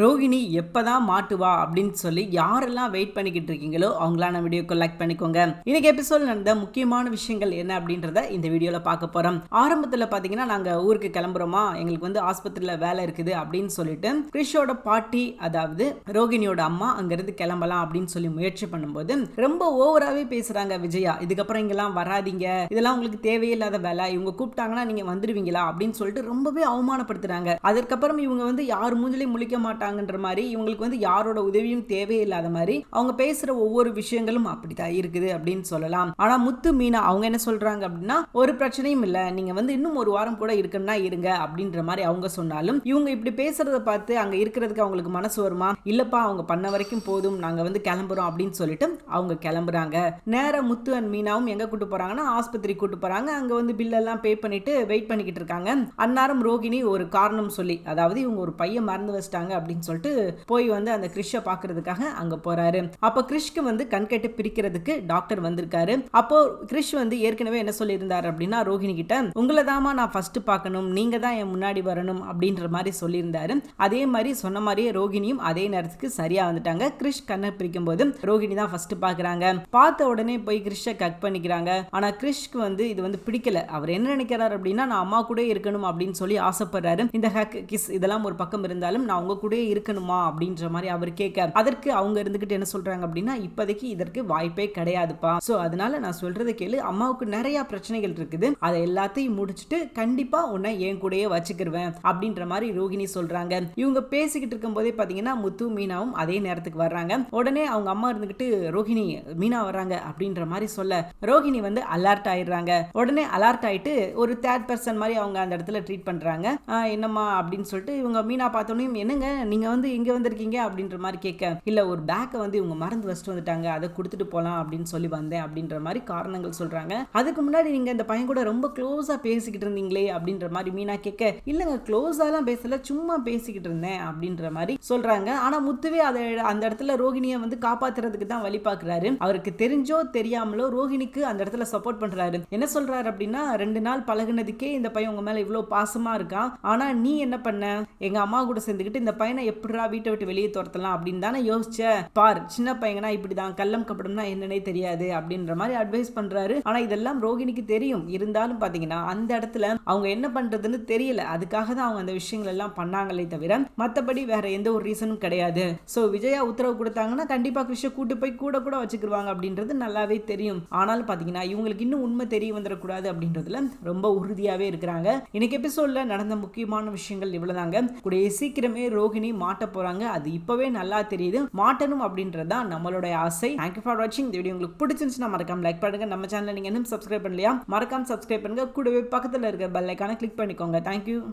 ரோகிணி எப்பதான் மாட்டுவா அப்படின்னு சொல்லி யாரெல்லாம் வெயிட் பண்ணிக்கிட்டு இருக்கீங்களோ அவங்களான நம்ம வீடியோக்கு லைக் பண்ணிக்கோங்க. இன்னைக்கு எபிசோட் நடந்த முக்கியமான விஷயங்கள் என்ன அப்படின்றத இந்த வீடியோல பார்க்க போறோம். ஆரம்பத்தில் பார்த்தீங்கன்னா நாங்கள் ஊருக்கு கிளம்புறோமா எங்களுக்கு வந்து ஆஸ்பத்திரியில் வேலை இருக்குது அப்படின்னு சொல்லிட்டு கிறிஷோட பாட்டி அதாவது ரோகிணியோட அம்மா அங்கிருந்து கிளம்பலாம் அப்படின்னு சொல்லி முயற்சி பண்ணும்போது ரொம்ப ஓவராகவே பேசுறாங்க விஜயா. இதுக்கப்புறம் இங்கெல்லாம் வராதீங்க இதெல்லாம் உங்களுக்கு தேவையில்லாத வேலை இவங்க கூப்பிட்டாங்கன்னா நீங்க வந்துடுவீங்களா அப்படின்னு சொல்லிட்டு ரொம்பவே அவமானப்படுத்துறாங்க. அதற்கப்புறம் இவங்க வந்து யார் மூஞ்சிலையும் முழிக்க மாட்டாங்கன்ற மாதிரி இவங்களுக்கு வந்து யாரோட உதவியும் தேவையில்லாத மாதிரி அவங்க பேசுற ஒவ்வொரு விஷயங்களும் அப்படிதான் இருக்குது அப்படின்னு சொல்லலாம். ஆனா முத்து மீனா அவங்க என்ன சொல்றாங்க அப்படின்னா ஒரு பிரச்சனையும் இல்ல. நீங்க வந்து இன்னும் ஒரு வாரம் கூட இருக்கணும்னா இருங்க அப்படின்ற மாதிரி அவங்க சொன்னாலும் இவங்க இப்படி பேசுறத பார்த்து அங்க இருக்கிறதுக்கு அவங்களுக்கு மனசு வருமா? இல்லப்பா அவங்க பண்ண வரைக்கும் போதும். நாங்க வந்து கிளம்புறோம் அப்படின்னு சொல்லிட்டு அவங்க கிளம்புறாங்க. நேர முத்து அண்ட் மீனாவும் எங்க கூட்டு போறாங்கன்னா ஆஸ்பத்திரி கூட்டு போறாங்க. அங்க வந்து பில் எல்லாம் பே பண்ணிட்டு வெயிட் பண்ணிக்கிட்டு இருக்காங்க. அன்னாரம் ரோகிணி ஒரு காரணம் சொல்லி அதாவது இவங்க ஒரு பையன் மறந்து வச்சிட்டாங்க அப்படின்னு சொல்லிட்டு போய் வந்து அந்த கிறிஷை பாக்குறதுக்காக அங்க போறாரு. அப்ப கிறிஷ்க்கு வந்து கண்கட்டு பிரிக்கிறதுக்கு டாக்டர் வந்திருக்காரு. அப்போ கிறிஷ் வந்து ஏற்கனவே என்ன சொல்லியிருந்தார் அப்படின்னா ரோஹிணி கிட்ட உங்களை தாமா நான் ஃபர்ஸ்ட் பார்க்கணும். நீங்க தான் என் முன்னாடி வரணும். அப்படின்ற மாதிரி சொல்லியிருந்தாரு. அதே மாதிரி சொன்ன மாதிரியே ரோஹிணியும் அதே நேரத்துக்கு சரியா வந்துட்டாங்க. கிறிஷ் கண்ணை பிரிக்கும் போது ரோஹிணி தான் ஃபர்ஸ்ட் பாக்குறாங்க பார்த்த உடனே போய் கிறிஷை கட் பண்ணிக்கிறாங்க. ஆனா கிறிஷ்க்கு வந்து இது வந்து பிடிக்கல. அவர் என்ன நினைக்கிறார் அப்படின்னா நான் அம்மா கூட இருக்கணும் அப்படின்னு சொல்லி ஆசைப்படுறாரு. இந்த ஹக் கிஸ் இதெல்லாம் ஒரு பக்கம் இருந்தாலும் நான் உங்க கூட இருக்கணுமா அப்படின்ற மாதிரி அவர் கேட்க அதற்கு அவங்க இருந்துகிட்டு என்ன சொல்றாங்க அப்படின்னா இப்போதைக்கு இதற்கு வாய்ப்பே கிடையாதுப்பா. ஸோ அதனால நான் சொல்றதை கேளு. அம்மாவுக்கு நிறைய பிரச்சனைகள் இருக்குது. அதை எல்லாத்தையும் முடிச்சுட்டு கண்டிப்பா உன்னை என் கூடயே வச்சுக்கிருவேன் அப்படின்ற மாதிரி ரோகிணி சொல்றாங்க. இவங்க பேசிக்கிட்டு இருக்கும் போதே பாத்தீங்கன்னா முத்து மீனாவும் அதே நேரத்துக்கு வர்றாங்க. உடனே அவங்க அம்மா இருந்துகிட்டு ரோஹிணி மீனா வர்றாங்க அப்படின்ற மாதிரி சொல்ல ரோஹிணி வந்து அலர்ட் ஆயிடுறாங்க. உடனே அலர்ட் ஆயிட்டு ஒரு தேர்ட் பர்சன் மாதிரி அவங்க அந்த இடத்துல ட்ரீட் பண்றாங்க. என்னம்மா? அப்படின்னு சொல்லிட்டு இவங்க மீனா பார்த்தோன்னே என்னங்க நீங்க வந்து இங்கே வந்திருக்கீங்க அப்படின்ற மாதிரி கேட்க இல்லை ஒரு பேக்கை வந்து இவங்க மறந்து வச்சுட்டு வந்துட்டாங்க. அதை கொடுத்துட்டு போலாம் அப்படின்னு சொல்லி வந்தேன் அப்படின்ற மாதிரி காரணங்கள் சொல்றாங்க. அதுக்கு முன்னாடி நீங்க இந்த பையன் கூட ரொம்ப க்ளோஸாக பேசிக்கிட்டு இருந்தீங்களே அப்படின்ற மாதிரி மீனா கேட்க இல்லைங்க க்ளோஸாலாம் பேசல சும்மா பேசிக்கிட்டு இருந்தேன் அப்படின்ற மாதிரி சொல்றாங்க. ஆனா முத்துவே அதை அந்த இடத்துல ரோகிணியை வந்து காப்பாத்துறதுக்கு தான் வழி பார்க்குறாரு. அவருக்கு தெரிஞ்சோ தெரியாமலோ ரோகிணிக்கு அந்த இடத்துல சப்போர்ட் பண்றாரு. என்ன சொல்றாரு அப்படின்னா ரெண்டு நாள் பழகுனதுக்கே இந்த பையன் உங்க மேல இவ்வளவு பாசமா இருக்கான். ஆனா நீ என்ன பண்ண? எங்க அம்மா கூட சேர்ந்துக்கிட்டு இந்த பையனை பையனை எப்படிடா வீட்டை விட்டு வெளியே துரத்தலாம் அப்படின்னு தானே யோசிச்ச? பார் சின்ன பையனா இப்படி தான் கள்ளம் கப்படம்னா என்னன்னே தெரியாது அப்படின்ற மாதிரி அட்வைஸ் பண்றாரு. ஆனா இதெல்லாம் ரோகிணிக்கு தெரியும். இருந்தாலும் பாத்தீங்கன்னா அந்த இடத்துல அவங்க என்ன பண்றதுன்னு தெரியல. அதுக்காக தான் அவங்க அந்த விஷயங்கள் எல்லாம் பண்ணாங்களே தவிர மத்தபடி வேற எந்த ஒரு ரீசனும் கிடையாது. சோ விஜயா உத்தரவு கொடுத்தாங்கன்னா கண்டிப்பா கிருஷ்ண கூட்டு போய் கூட கூட வச்சுக்கிருவாங்க அப்படின்றது நல்லாவே தெரியும். ஆனாலும் பாத்தீங்கன்னா இவங்களுக்கு இன்னும் உண்மை தெரிய வந்துடக்கூடாது அப்படின்றதுல ரொம்ப உறுதியாவே இருக்கிறாங்க. இன்னைக்கு எபிசோட்ல நடந்த முக்கியமான விஷயங்கள் இவ்வளவுதாங்க. கூடிய சீக்கிரமே ரோகிணி மாட்ட போறாங்க. அது இப்பவே நல்லா தெரியுது. மாட்டணும் அப்படின்றது தான் நம்மளுடைய ஆசை. தேங்க்யூ ஃபார் வாட்சிங் இந்த வீடியோ உங்களுக்கு பிடிச்சிருந்துச்சுன்னா மறக்காம லைக் பண்ணுங்க. நம்ம சேனல் நீங்கள் இன்னும் சப்ஸ்கிரைப் பண்ணலையா? மறக்காம சப்ஸ்கிரைப் பண்ணுங்க. கூடவே பக்கத்துல இருக்க பெல் ஐக்கான கிளிக் பண்ணிக்கோங்க. தேங்க்யூ